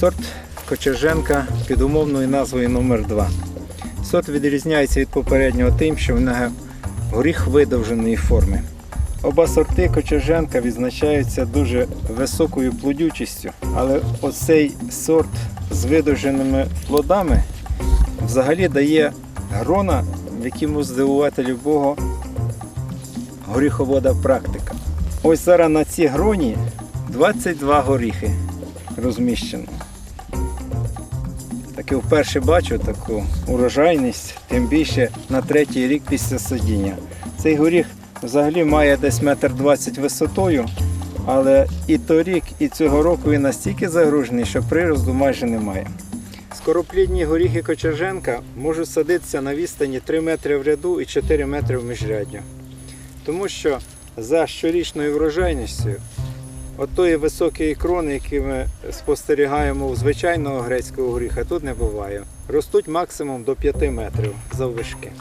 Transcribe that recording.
Сорт Кочерженка під умовною назвою номер 2 Сорт відрізняється від попереднього тим, що в нього горіх видовженої форми. Оба сорти Кочерженка відзначаються дуже високою плодючістю, але оцей сорт з видовженими плодами взагалі дає грона, в якому здивувати любого горіховода практика. Ось зараз на цій гроні 22 горіхи розміщено. Таке вперше бачу таку урожайність, тим більше на третій рік після садіння. Цей горіх взагалі має десь метр двадцять висотою, але і торік, і цього року він настільки загружений, що приросту майже немає. Скороплідні горіхи Кочерженка можуть садитися на відстані 3 метри в ряду і 4 метри в міжряддю. Тому що за щорічною врожайністю отої високої крони, які ми спостерігаємо у звичайного грецького горіха, тут не буває. Ростуть максимум до 5 метрів заввишки.